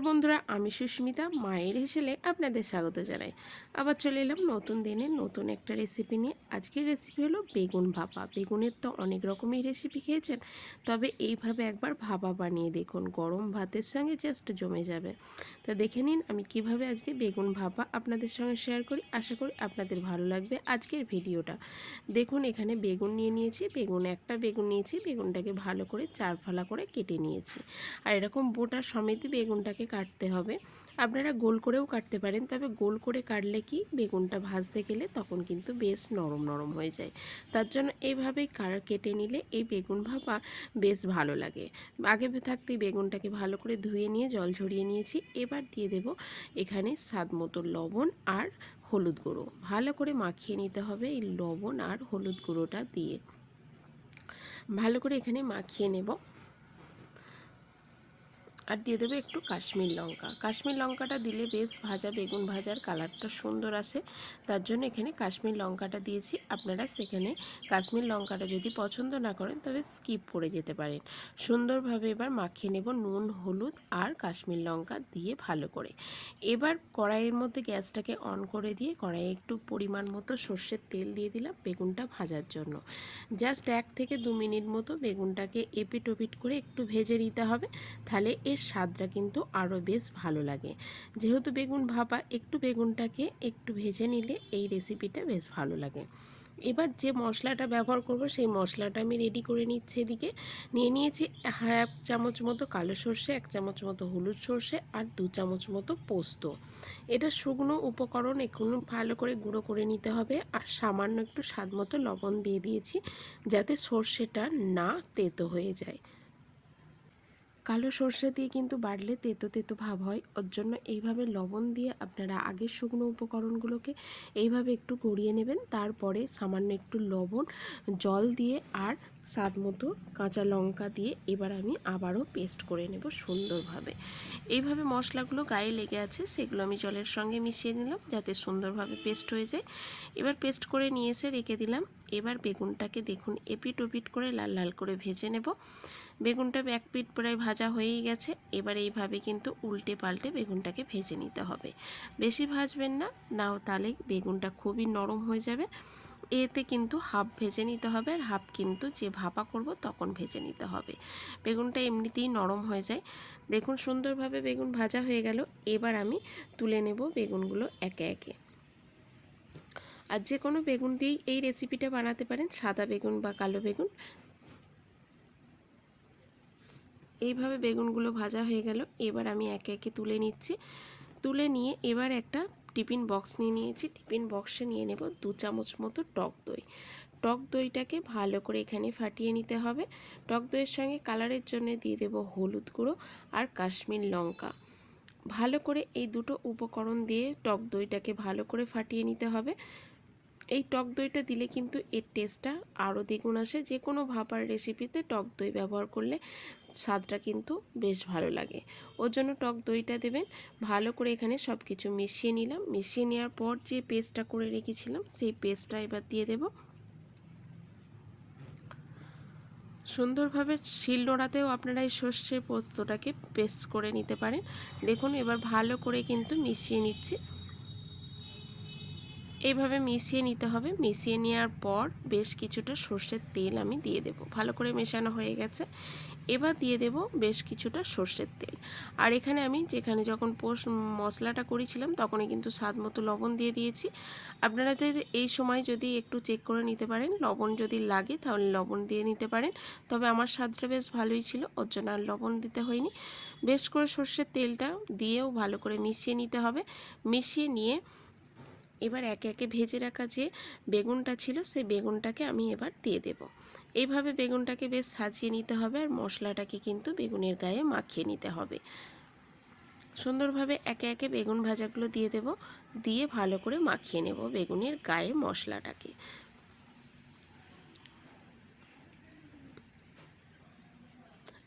আমি সুস্মিতা, মায়ের হেসেলে আপনাদের স্বাগত জানাই। আবার চলে এলাম নতুন দিনে নতুন একটা রেসিপি নিয়ে। আজকের রেসিপি হলো বেগুন ভাপা। বেগুনের তো অনেক রকমের রেসিপি খেয়েছেন, তবে এইভাবে একবার ভাপা বানিয়ে দেখুন। গরম ভাতের সঙ্গে জাস্ট জমে যাবে। তো দেখে নিন আমি কীভাবে আজকে বেগুন ভাপা আপনাদের সঙ্গে শেয়ার করি। আশা করি আপনাদের ভালো লাগবে আজকের ভিডিওটা দেখুন, এখানে বেগুন নিয়ে নিয়েছি। বেগুন একটা বেগুন নিয়েছি। বেগুনটাকে ভালো করে চার ফালা করে কেটে নিয়েছি। আর এরকম বোটা সমেত বেগুনটাকে কাটতে হবে। আপনারা গোল করেও কাটতে পারেন, তবে গোল করে কাটলে কি বেগুনটা ভাজতে গেলে তখন কিন্তু বেশ নরম নরম হয়ে যায়। তার জন্য এইভাবেই কেটে নিলে এই বেগুন ভাপা বেশ ভালো লাগে। আগে থাকতেই বেগুনটাকে ভালো করে ধুয়ে নিয়ে, জল ঝরিয়ে নিয়েছি। এবার দিয়ে দেব এখানে স্বাদ মতো লবণ আর হলুদ গুঁড়ো। ভালো করে মাখিয়ে নিতে হবে এই লবণ আর হলুদ গুঁড়োটা দিয়ে। ভালো করে এখানে মাখিয়ে নেব। আর দিয়ে দেবো একটু কাশ্মীর লঙ্কা। কাশ্মীর লঙ্কাটা দিলে বেশ ভাজা বেগুন ভাজার কালারটা সুন্দর আসে। তার জন্য এখানে কাশ্মীর লঙ্কাটা দিয়েছি। আপনারা সেখানে কাশ্মীর লঙ্কাটা যদি পছন্দ না করেন, তবে স্কিপ করে যেতে পারেন। সুন্দরভাবে এবার মাখিয়ে নেব নুন, হলুদ আর কাশ্মীর লঙ্কা দিয়ে ভালো করে। এবার কড়াইয়ের মধ্যে গ্যাসটাকে অন করে দিয়ে কড়াইয়ে একটু পরিমাণ মতো সর্ষের তেল দিয়ে দিলাম বেগুনটা ভাজার জন্য। জাস্ট এক থেকে দু মিনিট মতো বেগুনটাকে এপিট ওপিট করে একটু ভেজে নিতে হবে। তাহলে এর স্বাদটা কিন্তু আরও বেশ ভালো লাগে। যেহেতু বেগুন ভাপা, একটু বেগুনটাকে একটু ভেজে নিলে এই রেসিপিটা বেশ ভালো লাগে। এবার যে মশলাটা ব্যবহার করব, সেই মশলাটা আমি রেডি করে নিচ্ছি এদিকে। নিয়ে নিয়েছি এক চামচ মতো কালো সর্ষে, এক চামচ মতো হলুদ সর্ষে আর দু চামচ মতো পোস্ত। এটা শুকনো উপকরণ, একটু ভালো করে গুঁড়ো করে নিতে হবে আর সামান্য একটু স্বাদ মতো লবণ দিয়ে দিয়েছি যাতে সর্ষেটা না তেতো হয়ে যায়। কালো সর্ষে দিয়ে কিন্তু বাড়লে তেতো তেতো ভাব হয়। ওর জন্য এইভাবে লবণ দিয়ে আপনারা আগের শুকনো উপকরণগুলোকে এইভাবে একটু গড়িয়ে নেবেন। তারপরে সামান্য একটু লবণ, জল দিয়ে আর স্বাদ মতো কাঁচা লঙ্কা দিয়ে এবার আমি আবারও পেস্ট করে নেব সুন্দরভাবে। এইভাবে মশলাগুলো গায়ে লেগে আছে, সেগুলো আমি জলের সঙ্গে মিশিয়ে নিলাম যাতে সুন্দরভাবে পেস্ট হয়ে যায়। এবার পেস্ট করে নিয়ে এসে রেখে দিলাম। এবার বেগুনটাকে দেখুন এপিট ওপিট করে লাল লাল করে ভেজে নেব। বেগুনটা এক পিট প্রায় ভাজা হয়েই গেছে। এবার এইভাবে কিন্তু উল্টে পাল্টে বেগুনটাকে ভেজে নিতে হবে। বেশি ভাজবেন না, নাও তাহলে বেগুনটা খুবই নরম হয়ে যাবে। এতে কিন্তু হাফ ভেজে নিতে হবে আর হাফ কিন্তু যে ভাপা করব তখন ভেজে নিতে হবে। বেগুনটা এমনিতেই নরম হয়ে যায়। দেখুন সুন্দরভাবে বেগুন ভাজা হয়ে গেল। এবার আমি তুলে নেব বেগুনগুলো একে একে। আর যে কোনো বেগুন দিয়েই এই রেসিপিটা বানাতে পারেন, সাদা বেগুন বা কালো বেগুন। এইভাবে বেগুনগুলো ভাজা হয়ে গেল। এবার আমি একে একে তুলে নিচ্ছি। তুলে নিয়ে এবার একটা টিফিন বক্স নিয়ে নিয়েছি। টিফিন বক্সে নিয়ে নেব দু চামচ মতো টক দই। টক দইটাকে ভালো করে এখানে ফাটিয়ে নিতে হবে। টক দইয়ের সঙ্গে কালারের জন্য দিয়ে দেব হলুদ গুঁড়ো আর কাশ্মীর লঙ্কা। ভালো করে এই দুটো উপকরণ দিয়ে টক দইটাকে ভালো করে ফাটিয়ে নিতে হবে। এই টক দইটা দিলে কিন্তু এর টেস্টটা আরও দ্বিগুণ আসে। যে কোনো ভাপার রেসিপিতে টক দই ব্যবহার করলে স্বাদটা কিন্তু বেশ ভালো লাগে। ওর জন্য টক দইটা দেবেন। ভালো করে এখানে সব কিছু মিশিয়ে নিলাম। মিশিয়ে নেওয়ার পর যে পেস্টটা করে রেখেছিলাম, সেই পেস্টটা এবার দিয়ে দেব। সুন্দরভাবে শিল নোড়াতেও আপনারা এই সর্ষে পোস্তটাকে পেস্ট করে নিতে পারেন। দেখুন, এবার ভালো করে কিন্তু মিশিয়ে নিচ্ছি। এইভাবে মিশিয়ে নিতে হবে। মিশিয়ে নেওয়ার পর বেশ কিছুটা সর্ষের তেল আমি দিয়ে দেব। ভালো করে মেশানো হয়ে গেছে। এবার দিয়ে দেব বেশ কিছুটা সর্ষের তেল। আর এখানে আমি যেখানে যখন পোষ, মশলাটা করেছিলাম, তখনই কিন্তু স্বাদ মতো লবণ দিয়ে দিয়েছি। আপনারা এই সময় যদি একটু চেক করে নিতে পারেন, লবণ যদি লাগে তাহলে লবণ দিয়ে নিতে পারেন। তবে আমার স্বাদটা বেশ ভালোই ছিল, ওর জন্য আর লবণ দিতে হয়নি। বেশ করে সর্ষের তেলটা দিয়েও ভালো করে মিশিয়ে নিতে হবে। মিশিয়ে নিয়ে এবার একে একে ভেজে রাখা যে বেগুনটা ছিল, সেই বেগুনটাকে আমি এবার দিয়ে দেব। এইভাবে বেগুনটাকে বেশ সাজিয়ে নিতে হবে আর মশলাটাকে কিন্তু বেগুনের গায়ে মাখিয়ে নিতে হবে। সুন্দরভাবে একে একে বেগুন ভাজাগুলো দিয়ে দেব, দিয়ে ভালো করে মাখিয়ে নেব বেগুনের গায়ে মশলাটাকে।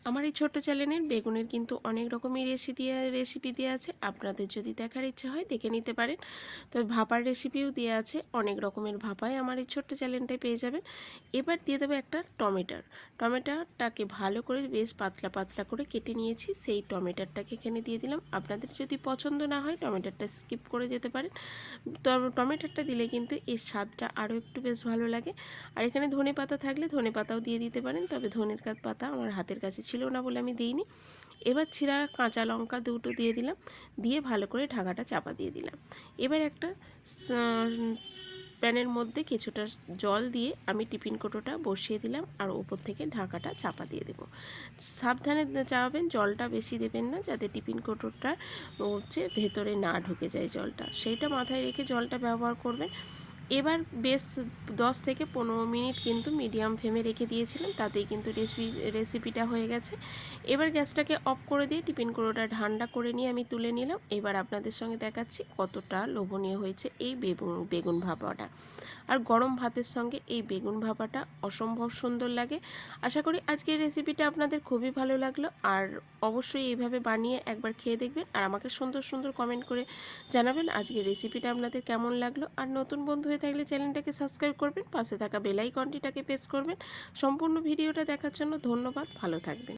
আমার এই ছোট্ট চ্যানেলের বেগুনের কিন্তু অনেক রকমের রেসিপি রেসিপি দেওয়া আছে। আপনাদের যদি দেখার ইচ্ছে হয় দেখে নিতে পারেন। তবে ভাপার রেসিপিও দেওয়া আছে। অনেক রকমের ভাপায় আমার এই ছোট্ট চ্যানেলটায় পেয়ে যাবেন। এবার দিয়ে দেবো একটা টমেটার। টমেটোটাকে ভালো করে বেশ পাতলা পাতলা করে কেটে নিয়েছি। সেই টমেটোটাকে এখানে দিয়ে দিলাম। আপনাদের যদি পছন্দ না হয় টমেটোটা স্কিপ করে যেতে পারেন। তবে টমেটোটা দিলে কিন্তু এর স্বাদটা আরও একটু বেশ ভালো লাগে। আর এখানে ধনে পাতা থাকলে ধনে পাতাও দিয়ে দিতে পারেন। তবে ধনের পাতা আমার হাতের কাছে ছিল না বলে আমি দিইনি। এবার ছিঁড়া কাঁচা লঙ্কা দুটো দিয়ে দিলাম, দিয়ে ভালো করে ঢাকাটা চাপা দিয়ে দিলাম। এবার একটা প্যানের মধ্যে কিছুটা জল দিয়ে আমি টিফিন কোটোটা বসিয়ে দিলাম আর ওপর থেকে ঢাকাটা চাপা দিয়ে দেবো। সাবধানে চাপাবেন, জলটা বেশি দেবেন না যাতে টিফিন কোটোটা হচ্ছে ভেতরে না ঢুকে যায় জলটা। সেইটা মাথায় রেখে জলটা ব্যবহার করবেন। এবার বেশ দশ থেকে পনেরো মিনিট কিন্তু মিডিয়াম ফ্লেমে রেখে দিয়েছিলাম, তাতেই কিন্তু রেসিপি, রেসিপিটা হয়ে গেছে। এবার গ্যাসটাকে অফ করে দিয়ে টিফিন কোটোটা ঠান্ডা করে নিয়ে আমি তুলে নিলাম। এবার আপনাদের সঙ্গে দেখাচ্ছি কতটা লোভনীয় হয়েছে এই বেগুন বেগুন ভাপাটা। আর গরম ভাতের সঙ্গে এই বেগুন ভাপাটা অসম্ভব সুন্দর লাগে। আশা করি আজকের রেসিপিটা আপনাদের খুবই ভালো লাগল। আর অবশ্যই এইভাবে বানিয়ে একবার খেয়ে দেখবেন আর আমাকে সুন্দর সুন্দর কমেন্ট করে জানাবেন আজকের রেসিপিটা আপনাদের কেমন লাগল। আর নতুন বন্ধু হয়ে থাকলে চ্যানেলটাকে সাবস্ক্রাইব করবেন, পাশে থাকা বেলাইকনটিটাকে প্রেস করবেন। সম্পূর্ণ ভিডিওটা দেখার জন্য ধন্যবাদ, ভালো থাকবেন।